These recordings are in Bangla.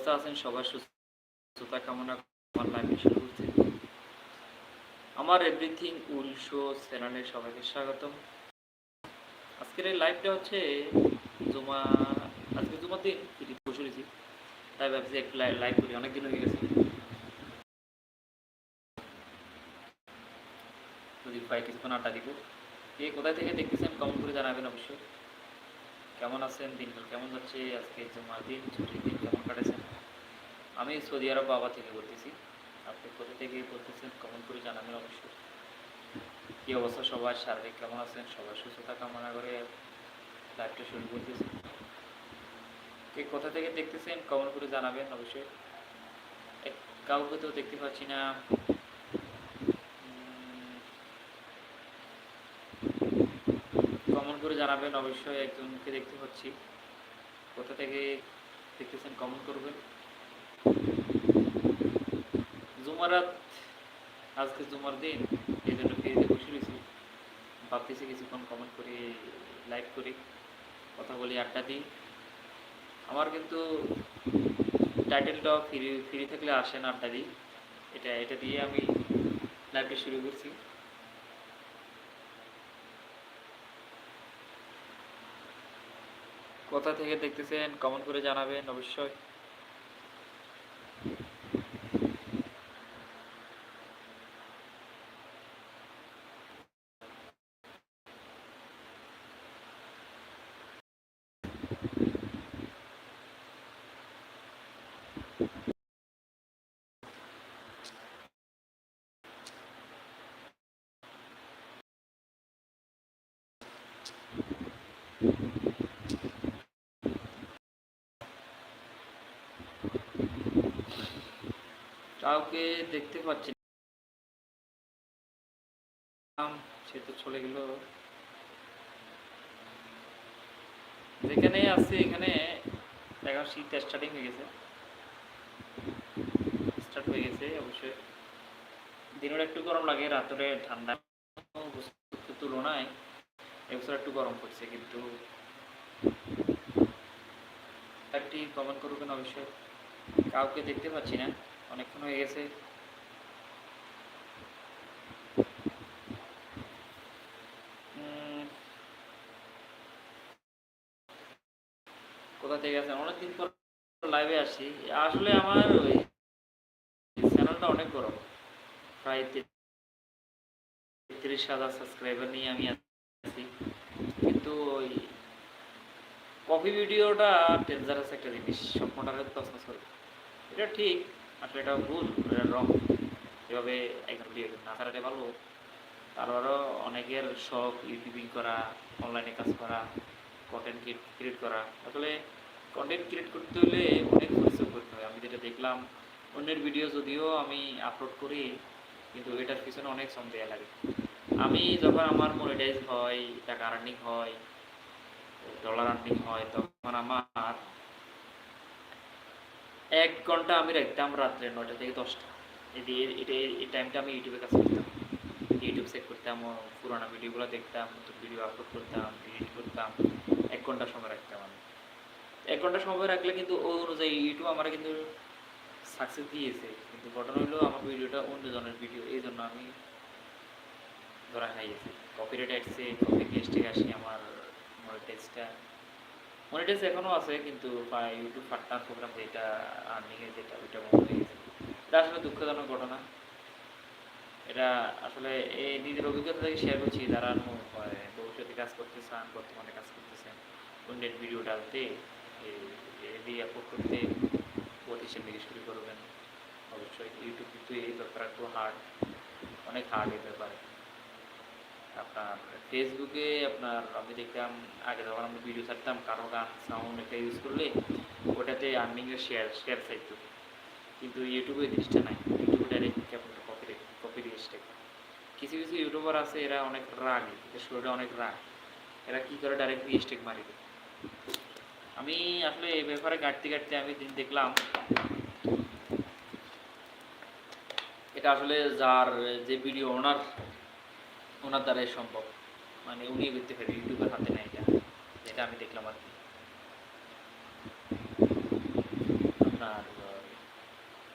অবস্থা আছেন সুস্থতা কামনা করতে আমার এভরিথিং উল শো সবাইকে স্বাগতম। আজকের এই লাইভটা হচ্ছে আজকে জুমার দিন ফ্রি বসে রয়েছি তাই ভাবছি একটু লাইভ করি, অনেক দিন হয়ে গেছে। যদি ভাই কিছুক্ষণ আড্ডা দিব। কে কোথায় থেকে দেখতেছেন কমেন্ট করে জানাবেন অবশ্যই। কেমন আছেন দিনকাল? কেমন যাচ্ছে আজকে জুমার দিন, ছুটির দিন? কেমন কাটেছেন আমি সৌদি আরব বাবা থেকে বলতেছি, আপনি কোথা থেকে বলতেছেন কমেন্ট করে জানাবেন অবশ্যই। কী অবস্থা সবার? শারীরিক কেমন আছেন? সবার সুস্থতা কামনা করে লাইভটা শুরু করতেছি। কে কোথা থেকে দেখতেছেন কমেন্ট করে জানাবেন অবশ্যই। কাউকে তো দেখতে পাচ্ছি না। কমন করে জানাবেন অবশ্যই, একজনকে দেখতে পাচ্ছি। কোথা থেকে দেখতেছেন কমেন্ট করবেন? জুমারাত, আজকে জুমার দিন, এই জন্য পেজে বসে রয়েছি ভাবতেছি কিছুক্ষণ কমেন্ট করি লাইভ করি, কথা বলি, আড্ডা দিই। আমার কিন্তু টাইটেলটাও ফ্রি ফ্রি থাকলে আসে না আড্ডা দিই। এটা এটা দিয়ে আমি লাইভটা শুরু করছি। কোথা থেকে দেখতেছেন? কমেন্ট করে জানাবেন অবশ্যই। কাউকে দেখতে পাচ্ছি সে তো চলে গেল। যেখানে আছে, এখানে এখন শীত স্টার্টিং হয়ে গেছে। স্টার্ট হয়ে গেছে, অবশ্যই। দিনের একটু গরম লাগে, রাত্রে ঠান্ডা। তুলনায় এবছর একটু গরম পড়ছে, কিন্তু একটি কমেন্ট করবেন অবশ্যই। কাউকে দেখতে পাচ্ছি না। অনেকক্ষণ হয়ে গেছে। কোথা থেকে আছেন অনেকদিন পর লাইভে আসি আসলে আমার ওই চ্যানেলটা অনেক বড়। প্রায় তেত্রিশ হাজার সাবস্ক্রাইবার নিয়ে আমি আছি। কিন্তু ওই কফি ভিডিওটা ডেঞ্জারাস একটা জিনিস স্বপ্নটাকে করে এটা ঠিক, আসলে এটা ভুল, এটা রং এভাবে একজন ভিডিও না করাটা ভালো। তারপরও অনেকের শখ ইউটিউবিং করা অনলাইনে কাজ করা কন্টেন্ট ক্রিয়েট করা। আসলে কন্টেন্ট ক্রিয়েট করতে হলে অনেক পরিশ্রম করতে হয়। আমি যেটা দেখলাম, অন্যের ভিডিও যদিও আমি আপলোড করি, কিন্তু এটার পিছনে অনেক দেওয়া লাগে। আমি যখন আমার মনিটাইজ হয়, টাকা আর্নিং হয় ডলার আর্নিং হয়, তখন আমার এক ঘণ্টা আমি রাখতাম রাত্রে নয়টা থেকে দশটা। এই টাইমটা আমি ইউটিউবে কাজ করতাম ইউটিউব করতাম পুরোনো ভিডিওগুলো দেখতাম, নতুন ভিডিও আপলোড করতাম এডিট করতাম। এক ঘণ্টা সময় রাখতাম আমি। এক ঘণ্টা সময় রাখলে কিন্তু ওই অনুযায়ী ইউটিউব আমার কিন্তু সাকসেস দিয়েছে। কিন্তু ঘটনা হলো আমার ভিডিওটা অন্যজনের ভিডিও এই জন্য আমি ধরা গেছি কপিরাইট আসছে কপি গেস্টে আসি আমার মনিটাইজটা মনিটাইজ এখনও আছে, কিন্তু ইউটিউব প্রোগ্রাম যেটা আর্নিংয়ে যেটা, ওইটা বন্ধ হয়ে গেছে। এটা আসলে দুঃখজনক ঘটনা। এটা আসলে এই নিজের অভিজ্ঞতা থেকে শেয়ার করছি, যারা মানে ভবিষ্যতে কাজ করতে চান, বর্তমানে কাজ করতেছেন কন্টেন্ট ভিডিও ডালতে দিয়ে আপলোড করতে প্রতিষ্ঠান থেকে শুরু করবেন। অবশ্যই ইউটিউব কিন্তু এই ব্যাপার একটু হার্ড অনেক হার্ড এই ব্যাপারে। আপনার ফেসবুকে আপনার আমি দেখতাম, আগে যখন আমরা ভিডিও ছাড়তাম, কারও গান সাউন্ড একটা ইউজ করলে ওটাতে আর্নিংয়ের শেয়ার শেয়ার চাইতো। কিন্তু ইউটিউবে জিনিসটা নাই। ইউটিউবে ডাইরেক্ট আপনার কপি কপি রেজিস্টে কিছু কিছু ইউটিউবার আছে, এরা অনেক রাগ এদের শরীরে অনেক রাগ। এরা কী করে ডাইরেক্ট রিস্টেক মারি? আমি আসলে এই ব্যাপারে ঘাটতে ঘাটতে আমি দিন দেখলাম। এটা আসলে যার যে ভিডিও ওনার ওনার দ্বারাই সম্ভব। মানে উনি করতে পারে ইউটিউবের হাতে নেয় এটা। যেটা আমি দেখলাম আর কি। আপনার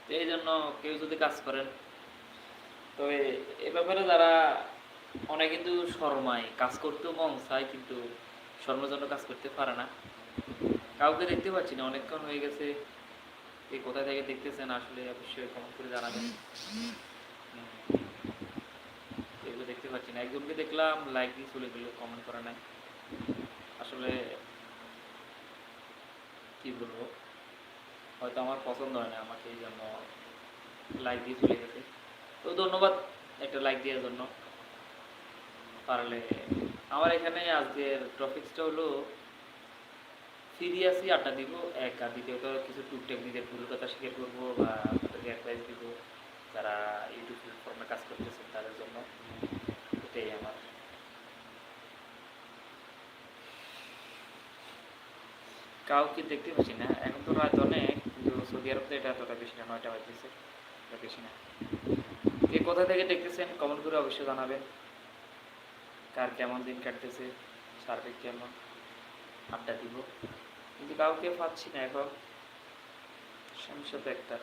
এই জন্য কেউ যদি কাজ করেন, তবে এ ব্যাপারে যারা, অনেক কিন্তু শর্মায়। কাজ করতেও মন চায়, কিন্তু শর্মের জন্য কাজ করতে পারে না। কাউকে দেখতে পাচ্ছি না। অনেকক্ষণ হয়ে গেছে। এই কোথা থেকে দেখতেছেন? আসলে অবশ্যই কমেন্ট করে জানাবেন। এগুলো দেখতে পাচ্ছি না। একজনকে দেখলাম লাইক দিয়ে চলে গেল কমেন্ট করা নাই। আসলে কি বলব? হয়তো আমার পছন্দ হয় না আমাকে এই জন্য লাইক দিয়ে চলে গেছে। তো ধন্যবাদ একটা লাইক দেওয়ার জন্য। পারলে আমার এখানে আজকের টপিক্সটা হলো সিরিয়াসই আড্ডা দিব, এক। আর দ্বিতীয়ত কিছু টুকটাক নিজের ভুল কথা স্বীকার করব বা তাদেরকে অ্যাডভাইস দিব। যারা ইউটিউব প্ল্যাটফর্মে কাজ করতেছেন তাদের জন্য এটাই আমার। কাউকে দেখতে পাচ্ছি না। এখন তো রাত অনেক, কিন্তু সৌদি আরব তো এটা এতটা বেশি না, নয়টা বাজতেছে, এটা বেশি না। কে কোথা থেকে দেখতেছেন কমেন্ট করে অবশ্যই জানাবেন। কার কেমন দিন কাটতেছে সার্বিক কেমন আড্ডা দিব। কিন্তু কাউকে পাচ্ছি না এখন। সমস্যা তো একটা।